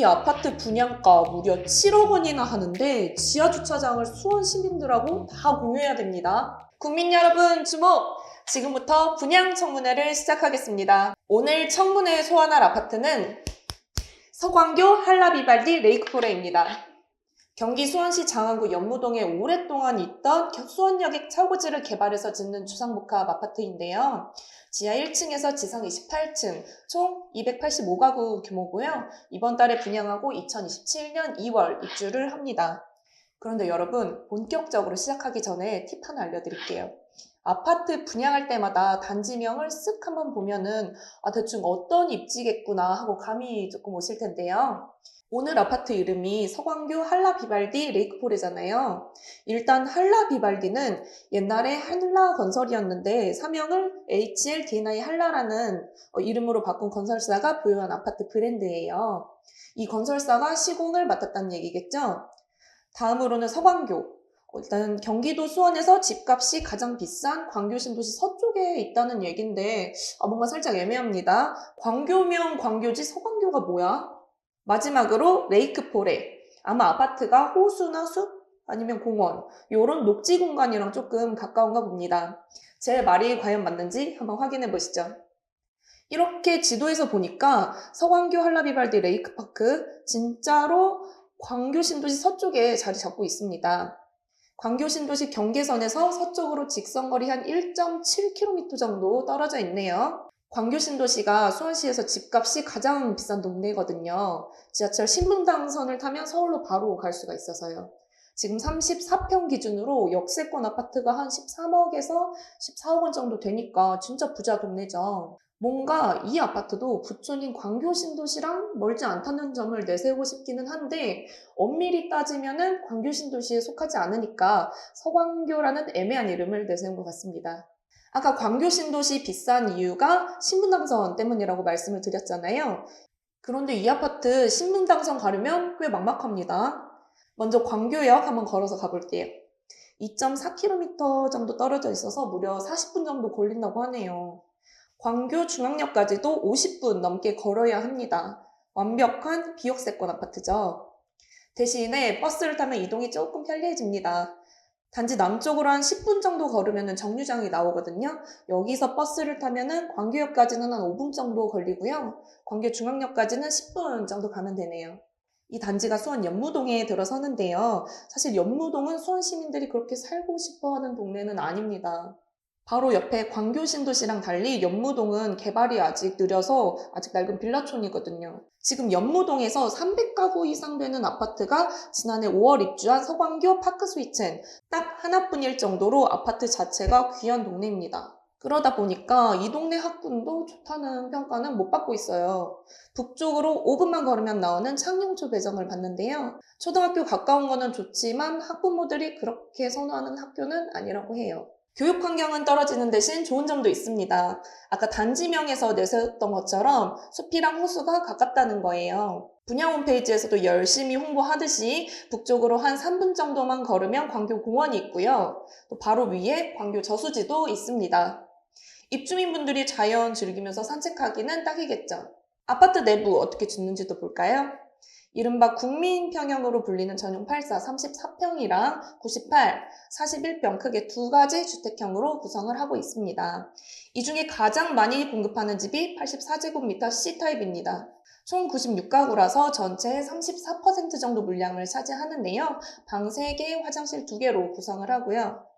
이 아파트 분양가 무려 7억 원이나 하는데 지하 주차장을 수원 시민들하고 다 공유해야 됩니다. 국민 여러분 주목! 지금부터 분양 청문회를 시작하겠습니다. 오늘 청문회에 소환할 아파트는 서광교 한라비발디 레이크포레입니다. 경기 수원시 장안구 연무동에 오랫동안 있던 수원여객 차고지를 개발해서 짓는 주상복합 아파트인데요. 지하 1층에서 지상 28층, 총 285가구 규모고요. 이번 달에 분양하고 2027년 2월 입주를 합니다. 그런데 여러분, 본격적으로 시작하기 전에 팁 하나 알려드릴게요. 아파트 분양할 때마다 단지명을 쓱 한번 보면은 아, 대충 어떤 입지겠구나 하고 감이 조금 오실 텐데요. 오늘 아파트 이름이 서광교 한라 비발디 레이크폴이잖아요. 일단 한라 비발디는 옛날에 한라 건설이었는데 사명을 HLDNI 한라라는 어, 이름으로 바꾼 건설사가 보유한 아파트 브랜드예요. 이 건설사가 시공을 맡았다는 얘기겠죠? 다음으로는 서광교. 어, 일단 경기도 수원에서 집값이 가장 비싼 광교 신도시 서쪽에 있다는 얘긴데 아, 뭔가 살짝 애매합니다. 광교면 광교지 서광교가 뭐야? 마지막으로 레이크포레. 아마 아파트가 호수나 숲 아니면 공원 이런 녹지 공간이랑 조금 가까운가 봅니다. 제 말이 과연 맞는지 한번 확인해 보시죠. 이렇게 지도에서 보니까 서광교 한라비발디 레이크파크 진짜로 광교 신도시 서쪽에 자리 잡고 있습니다. 광교 신도시 경계선에서 서쪽으로 직선거리 한 1.7km 정도 떨어져 있네요. 광교 신도시가 수원시에서 집값이 가장 비싼 동네거든요. 지하철 신분당선을 타면 서울로 바로 갈 수가 있어서요. 지금 34평 기준으로 역세권 아파트가 한 13억에서 14억 원 정도 되니까 진짜 부자 동네죠. 뭔가 이 아파트도 부촌인 광교 신도시랑 멀지 않다는 점을 내세우고 싶기는 한데 엄밀히 따지면은 광교 신도시에 속하지 않으니까 서광교라는 애매한 이름을 내세운 것 같습니다. 아까 광교 신도시 비싼 이유가 신분당선 때문이라고 말씀을 드렸잖아요. 그런데 이 아파트 신분당선 가려면 꽤 막막합니다. 먼저 광교역 한번 걸어서 가볼게요. 2.4km 정도 떨어져 있어서 무려 40분 정도 걸린다고 하네요. 광교 중앙역까지도 50분 넘게 걸어야 합니다. 완벽한 비역세권 아파트죠. 대신에 버스를 타면 이동이 조금 편리해집니다. 단지 남쪽으로 한 10분 정도 걸으면 정류장이 나오거든요. 여기서 버스를 타면은 광교역까지는 한 5분 정도 걸리고요. 광교 중앙역까지는 10분 정도 가면 되네요. 이 단지가 수원 연무동에 들어서는데요. 사실 연무동은 수원 시민들이 그렇게 살고 싶어 하는 동네는 아닙니다. 바로 옆에 광교 신도시랑 달리 연무동은 개발이 아직 느려서 아직 낡은 빌라촌이거든요. 지금 연무동에서 300가구 이상 되는 아파트가 지난해 5월 입주한 서광교 파크 스위첸 딱 하나뿐일 정도로 아파트 자체가 귀한 동네입니다. 그러다 보니까 이 동네 학군도 좋다는 평가는 못 받고 있어요. 북쪽으로 5분만 걸으면 나오는 창녕초 배정을 받는데요. 초등학교 가까운 거는 좋지만 학부모들이 그렇게 선호하는 학교는 아니라고 해요. 교육 환경은 떨어지는 대신 좋은 점도 있습니다. 아까 단지명에서 내세웠던 것처럼 숲이랑 호수가 가깝다는 거예요. 분양 홈페이지에서도 열심히 홍보하듯이 북쪽으로 한 3분 정도만 걸으면 광교 공원이 있고요. 또 바로 위에 광교 저수지도 있습니다. 입주민분들이 자연 즐기면서 산책하기는 딱이겠죠. 아파트 내부 어떻게 짓는지도 볼까요? 이른바 국민평형으로 불리는 전용 84 34평이랑 98, 41평 크게 두 가지 주택형으로 구성을 하고 있습니다. 이 중에 가장 많이 공급하는 집이 84제곱미터 C타입입니다. 총 96가구라서 전체의 34% 정도 물량을 차지하는데요. 방 3개, 화장실 2개로 구성을 하고요.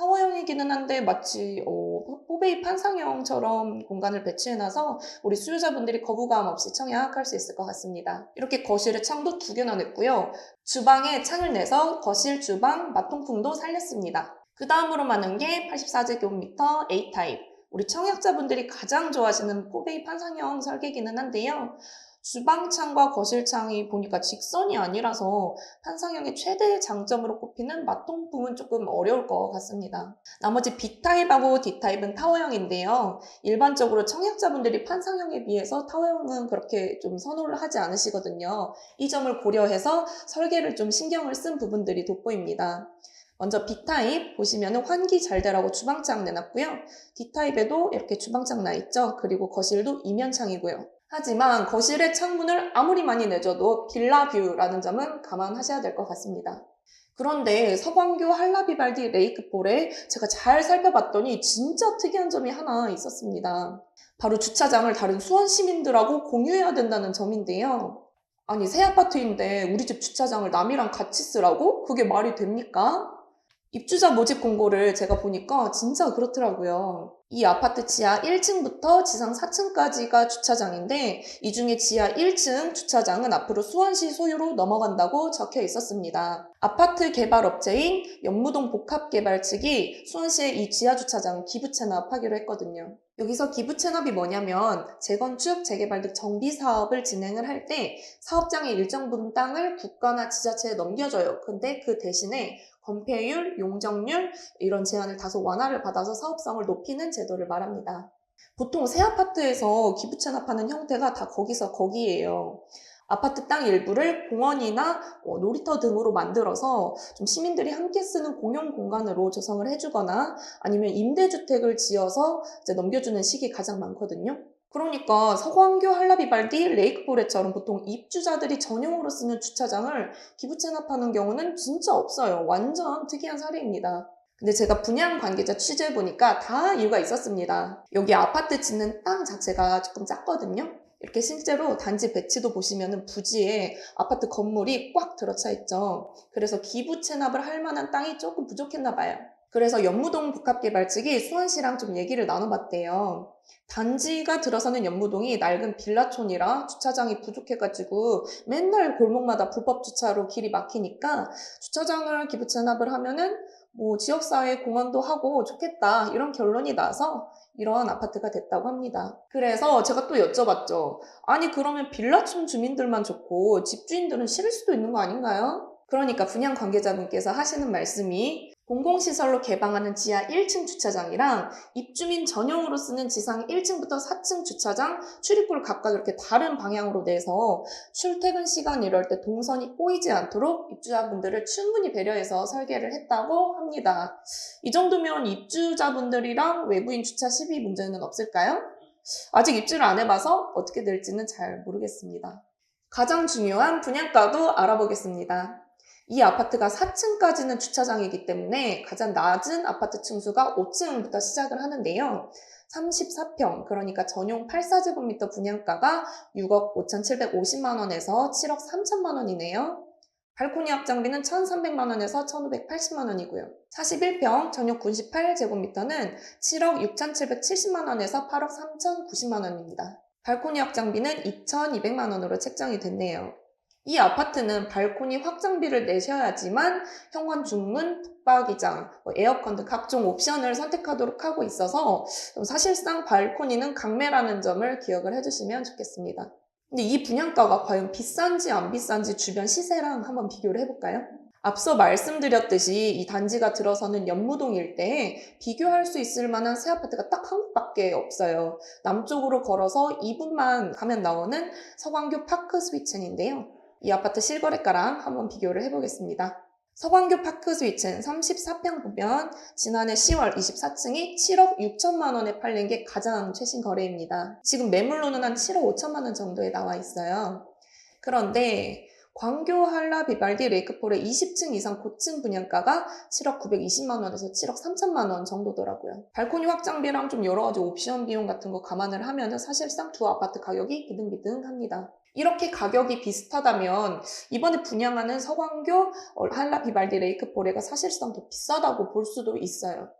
타워형이기는 한데 마치 어, 포베이 판상형처럼 공간을 배치해놔서 우리 수요자분들이 거부감 없이 청약할 수 있을 것 같습니다. 이렇게 거실에 창도 두 개나 냈고요. 주방에 창을 내서 거실, 주방, 마통풍도 살렸습니다. 그 다음으로 많은 게 84제곱미터 A타입. 우리 청약자분들이 가장 좋아하시는 포베이 판상형 설계기는 한데요. 주방창과 거실창이 보니까 직선이 아니라서 판상형의 최대 장점으로 꼽히는 마통풍은 조금 어려울 것 같습니다. 나머지 B타입하고 D타입은 타워형인데요. 일반적으로 청약자분들이 판상형에 비해서 타워형은 그렇게 좀 선호를 하지 않으시거든요. 이 점을 고려해서 설계를 좀 신경을 쓴 부분들이 돋보입니다. 먼저 B타입 보시면 환기 잘 되라고 주방창 내놨고요. D타입에도 이렇게 주방창 나 있죠. 그리고 거실도 이면창이고요. 하지만 거실의 창문을 아무리 많이 내줘도 빌라뷰라는 점은 감안하셔야 될 것 같습니다. 그런데 서광교 할라비발디 레이크폴에 제가 잘 살펴봤더니 진짜 특이한 점이 하나 있었습니다. 바로 주차장을 다른 수원 시민들하고 공유해야 된다는 점인데요. 아니, 새 아파트인데 우리 집 주차장을 남이랑 같이 쓰라고? 그게 말이 됩니까? 입주자 모집 공고를 제가 보니까 진짜 그렇더라고요. 이 아파트 지하 1층부터 지상 4층까지가 주차장인데 이 중에 지하 1층 주차장은 앞으로 수원시 소유로 넘어간다고 적혀 있었습니다. 아파트 개발 업체인 연무동 복합개발 측이 수원시에 이 지하 주차장 기부 체납하기로 했거든요. 여기서 기부 체납이 뭐냐면 재건축, 재개발 등 정비 사업을 진행을 할 때 사업장의 일정 부분 땅을 국가나 지자체에 넘겨줘요. 근데 그 대신에 건폐율, 용적률 이런 제한을 다소 완화를 받아서 사업성을 높이는 제도를 말합니다. 보통 새 아파트에서 기부 체납하는 형태가 다 거기서 거기에요. 아파트 땅 일부를 공원이나 뭐 놀이터 등으로 만들어서 좀 시민들이 함께 쓰는 공용 공간으로 조성을 해주거나 아니면 임대주택을 지어서 넘겨주는 식이 가장 많거든요. 그러니까 서광교 할라비발디 레이크포레처럼 보통 입주자들이 전용으로 쓰는 주차장을 기부 체납하는 경우는 진짜 없어요. 완전 특이한 사례입니다. 근데 제가 분양 관계자 취재해 보니까 다 이유가 있었습니다. 여기 아파트 짓는 땅 자체가 조금 작거든요. 이렇게 실제로 단지 배치도 보시면은 부지에 아파트 건물이 꽉 들어차 있죠. 그래서 기부 체납을 할 만한 땅이 조금 부족했나 봐요. 그래서 연무동 복합개발 측이 수원시랑 좀 얘기를 나눠봤대요. 단지가 들어서는 연무동이 낡은 빌라촌이라 주차장이 부족해가지고 맨날 골목마다 불법 주차로 길이 막히니까 주차장을 기부 체납을 하면은 뭐 지역사회 공헌도 하고 좋겠다 이런 결론이 나서 이런 아파트가 됐다고 합니다. 그래서 제가 또 여쭤봤죠. 아니 그러면 빌라촌 주민들만 좋고 집주인들은 싫을 수도 있는 거 아닌가요? 그러니까 분양 관계자분께서 하시는 말씀이 공공시설로 개방하는 지하 1층 주차장이랑 입주민 전용으로 쓰는 지상 1층부터 4층 주차장 출입구를 각각 이렇게 다른 방향으로 내서 출퇴근 시간 이럴 때 동선이 꼬이지 않도록 입주자분들을 충분히 배려해서 설계를 했다고 합니다. 이 정도면 입주자분들이랑 외부인 주차 시비 문제는 없을까요? 아직 입주를 안 해봐서 어떻게 될지는 잘 모르겠습니다. 가장 중요한 분양가도 알아보겠습니다. 이 아파트가 4층까지는 주차장이기 때문에 가장 낮은 아파트 층수가 5층부터 시작을 하는데요. 34평, 그러니까 전용 8사제곱미터 분양가가 6억 5,750만 원에서 7억 3천만 원이네요. 발코니 확장비는 1,300만 원에서 1,580만 원이고요. 41평 전용 98제곱미터는 7억 6,770만 원에서 8억 3,090만 원입니다. 발코니 확장비는 2,200만 원으로 책정이 됐네요. 이 아파트는 발코니 확장비를 내셔야지만 현관 중문, 붙박이장, 뭐 에어컨 등 각종 옵션을 선택하도록 하고 있어서 사실상 발코니는 강매라는 점을 기억을 해주시면 좋겠습니다. 근데 이 분양가가 과연 비싼지 안 비싼지 주변 시세랑 한번 비교를 해볼까요? 앞서 말씀드렸듯이 이 단지가 들어서는 연무동 일대에 비교할 수 있을 만한 새 아파트가 딱 한 곳밖에 없어요. 남쪽으로 걸어서 2분만 가면 나오는 서광교 파크 스위첸인데요. 이 아파트 실거래가랑 한번 비교를 해보겠습니다. 서광교 파크 스위첸 34평 보면 지난해 10월 24층이 7억 6천만 원에 팔린 게 가장 최신 거래입니다. 지금 매물로는 한 7억 5천만 원 정도에 나와 있어요. 그런데 광교 한라 비발디 레이크폴의 20층 이상 고층 분양가가 7억 920만 원에서 7억 3천만 원 정도더라고요. 발코니 확장비랑 좀 여러 가지 옵션 비용 같은 거 감안을 하면 사실상 두 아파트 가격이 비등비등합니다. 이렇게 가격이 비슷하다면 이번에 분양하는 서광교 한라 비발디 레이크포레가 사실상 더 비싸다고 볼 수도 있어요.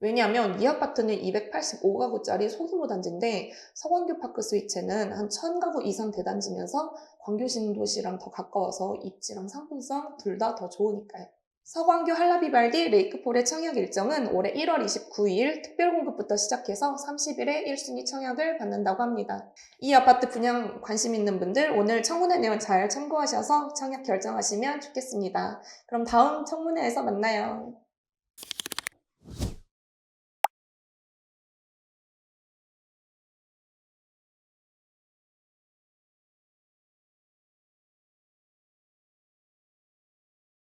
왜냐하면 이 아파트는 285가구짜리 소규모 단지인데 서광교 파크 스위체는 한 1000가구 이상 대단지면서 광교 신도시랑 더 가까워서 입지랑 상품성 둘 다 더 좋으니까요. 서광교 한라비발디 레이크폴의 청약 일정은 올해 1월 29일 특별 공급부터 시작해서 30일에 1순위 청약을 받는다고 합니다. 이 아파트 분양 관심 있는 분들 오늘 청문회 내용 잘 참고하셔서 청약 결정하시면 좋겠습니다. 그럼 다음 청문회에서 만나요.